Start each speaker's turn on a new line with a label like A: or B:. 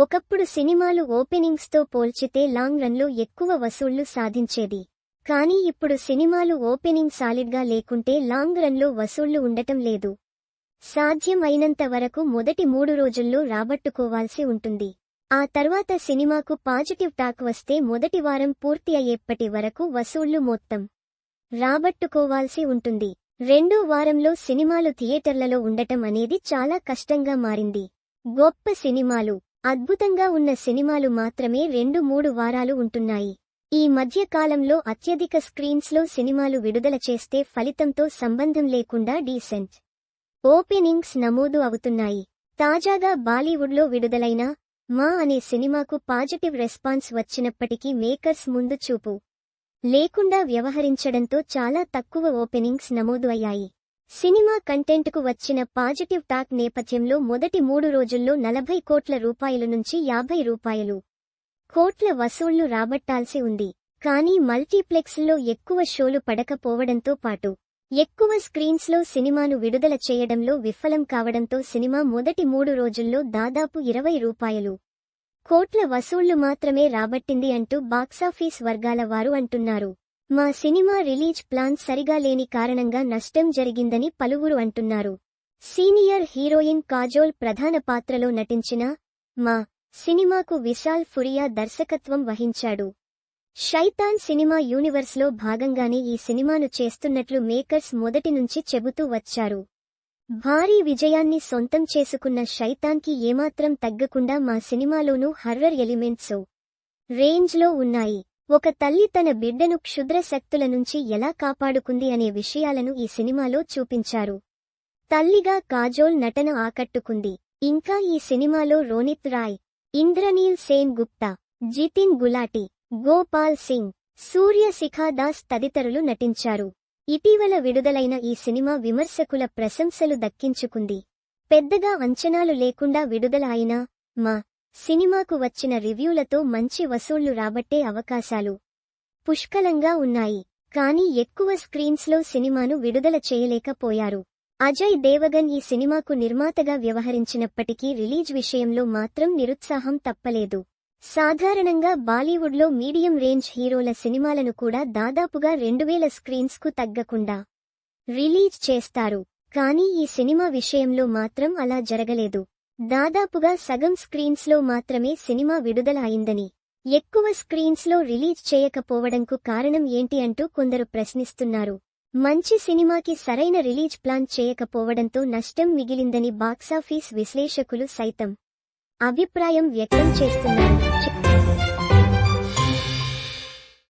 A: ఒకప్పుడు సినిమాలు ఓపెనింగ్స్తో పోల్చితే లాంగ్ రన్లో ఎక్కువ వసూళ్ళు సాధించేది. కానీ ఇప్పుడు సినిమాలు ఓపెనింగ్ సాలిడ్గా లేకుంటే లాంగ్ రన్లో వసూళ్ళు ఉండటం లేదు. సాధ్యం అయినంత వరకు మొదటి మూడు రోజుల్లో రాబట్టుకోవాల్సి ఉంటుంది. ఆ తర్వాత సినిమాకు పాజిటివ్ టాక్ వస్తే మొదటి వారం పూర్తి అయ్యేప్పటి వరకు వసూళ్ళు మొత్తం రాబట్టుకోవాల్సి ఉంటుంది. రెండో వారంలో సినిమాలు థియేటర్లలో ఉండటం అనేది చాలా కష్టంగా మారింది. గొప్ప సినిమాలు అద్భుతంగా ఉన్న సినిమాలు మాత్రమే రెండు మూడు వారాలు ఉంటున్నాయి. ఈ మధ్య కాలంలో అత్యధిక స్క్రీన్స్లో సినిమాలు విడుదల చేస్తే ఫలితంతో సంబంధం లేకుండా డీసెంట్ ఓపెనింగ్స్ నమోదు అవుతున్నాయి. తాజాగా బాలీవుడ్లో విడుదలైన మా అనే సినిమాకు పాజిటివ్ రెస్పాన్స్ వచ్చినప్పటికీ మేకర్స్ ముందు చూపు లేకుండా వ్యవహరించడంతో చాలా తక్కువ ఓపెనింగ్స్ నమోదు అయ్యాయి. సినిమా కంటెంట్కు వచ్చిన పాజిటివ్ టాక్ నేపథ్యంలో మొదటి మూడు రోజుల్లో నలభై కోట్ల రూపాయల నుంచి యాభై రూపాయలు కోట్ల వసూళ్ళు రాబట్టాల్సి ఉంది. కానీ మల్టీప్లెక్స్లో ఎక్కువ షోలు పడకపోవడంతో పాటు ఎక్కువ స్క్రీన్స్లో సినిమాను విడుదల చేయడంలో విఫలం కావడంతో సినిమా మొదటి మూడు రోజుల్లో దాదాపు ఇరవై రూపాయలు కోట్ల వసూళ్ళు మాత్రమే రాబట్టింది అంటూ బాక్సాఫీస్ వర్గాల వారు అంటున్నారు. మా సినిమా రిలీజ్ ప్లాన్ సరిగా లేని కారణంగా నష్టం జరిగిందని పలువురు అంటున్నారు. సీనియర్ హీరోయిన్ కాజోల్ ప్రధాన పాత్రలో నటించిన మా సినిమాకు విశాల్ ఫురియా దర్శకత్వం వహించాడు. షైతాన్ సినిమా యూనివర్స్లో భాగంగానే ఈ సినిమాను చేస్తున్నట్లు మేకర్స్ మొదటి నుంచి చెబుతూ వచ్చారు. భారీ విజయాన్ని సొంతం చేసుకున్న షైతాన్కి ఏమాత్రం తగ్గకుండా మా సినిమాలోనూ హర్రర్ ఎలిమెంట్స్ రేంజ్లో ఉన్నాయి. ఒక తల్లి తన బిడ్డను క్షుద్ర శక్తుల నుంచి ఎలా కాపాడుకుంది అనే విషయాలను ఈ సినిమాలో చూపించారు. తల్లిగా కాజోల్ నటన ఆకట్టుకుంది. ఇంకా ఈ సినిమాలో రోనిత్ రాయ్ ఇంద్రనీల్ సేన్ గుప్తా జితిన్ గులాటి గోపాల్ సింగ్ సూర్య శిఖాదాస్ తదితరులు నటించారు. ఇటీవల విడుదలైన ఈ సినిమా విమర్శకుల ప్రశంసలు దక్కించుకుంది. పెద్దగా అంచనాలు లేకుండా విడుదల అయినా మా సినిమాకు వచ్చిన రివ్యూలతో మంచి వసూళ్ళు రాబట్టే అవకాశాలు పుష్కలంగా ఉన్నాయి. కానీ ఎక్కువ స్క్రీన్స్లో సినిమాను విడుదల చేయలేకపోయారు. అజయ్ దేవగన్ ఈ సినిమాకు నిర్మాతగా వ్యవహరించినప్పటికీ రిలీజ్ విషయంలో మాత్రం నిరుత్సాహం తప్పలేదు. సాధారణంగా బాలీవుడ్లో మీడియం రేంజ్ హీరోల సినిమాలను కూడా దాదాపుగా రెండువేల స్క్రీన్స్కు తగ్గకుండా రిలీజ్ చేస్తారు. కానీ ఈ సినిమా విషయంలో మాత్రం అలా జరగలేదు. దాదాపుగా సగం స్క్రీన్స్లో మాత్రమే సినిమా విడుదల అయిందని ఎక్కువ స్క్రీన్స్లో రిలీజ్ చేయకపోవడంకు కారణం ఏంటి అంటూ కొందరు ప్రశ్నిస్తున్నారు. మంచి సినిమాకి సరైన రిలీజ్ ప్లాన్ చేయకపోవడంతో నష్టం మిగిలిందని బాక్సాఫీస్ విశ్లేషకులు సైతం అభిప్రాయం వ్యక్తం చేస్తున్నారు.